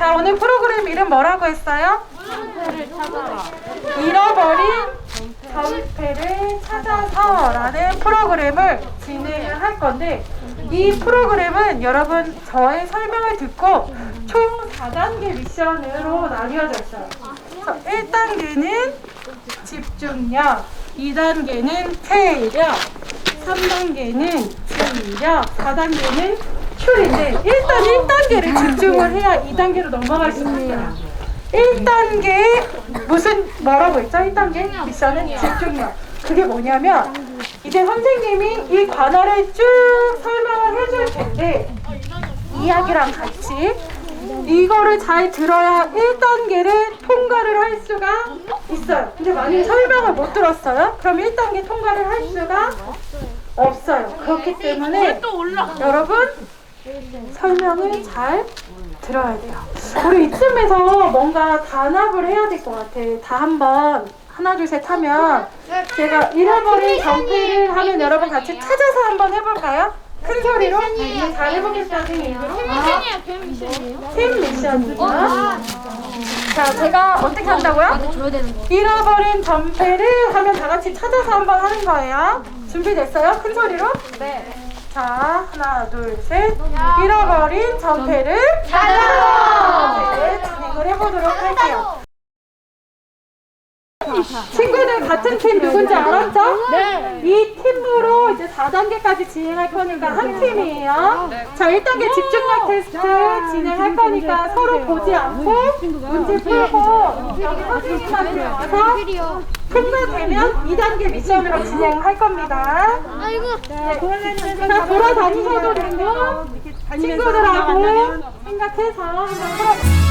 자, 오늘 프로그램 이름 뭐라고 했어요? 잃어버린 전패를 찾아서라는 프로그램을 진행을 할 건데 이 프로그램은 여러분 저의 설명을 듣고 총 4단계 미션으로 나뉘어져 있어요. 그래서 1단계는 집중력, 2단계는 체력, 3단계는 지휘력, 4단계는 큐인데 일단 1단계를 집중을 해야 2단계로 넘어갈 수 있어요. 1단계 무슨 뭐라고 했죠? 1단계 미션은 집중력. 그게 뭐냐면 이제 선생님이 이 관할을 쭉 설명을 해줄 텐데 이야기랑 같이 이거를 잘 들어야 1단계를 통과를 할 수가 있어요. 근데 만약에 설명을 못 들었어요? 그럼 1단계 통과를 할 수가 없어요. 그렇기 때문에 여러분 설명을 잘 들어야 돼요. 우리 이쯤에서 뭔가 단합을 해야 될 것 같아. 다 한번 하나 둘 셋 하면 제가 잃어버린 정패를 하면 여러분 같이 찾아서 한번 해볼까요? 큰 소리로 잘 해보겠다 생일로 팀 미션이죠. 자 제가 어떻게 한다고요? 줘야 되는 거. 잃어버린 전패를 하면 다 같이 찾아서 한번 하는 거예요. 준비됐어요? 큰 소리로? 네. 자, 하나, 둘, 셋. 잃어버린 전패를 찾아서! 네, 진행을 해보도록 할게요. 친구들 같은 팀 누군지 알았죠? 네. 이 팀으로 이제 4단계까지 진행할 거니까 한 팀이에요. 자, 1단계 집중력 테스트 진행할 거니까 서로 보지 않고 문제 풀고 여기 선생님만 들어와서 통과되면 2단계 미션으로 진행할 겁니다. 아이고. 자, 돌아다니셔도 되고 친구들하고 생각해서 한번 풀어볼게요.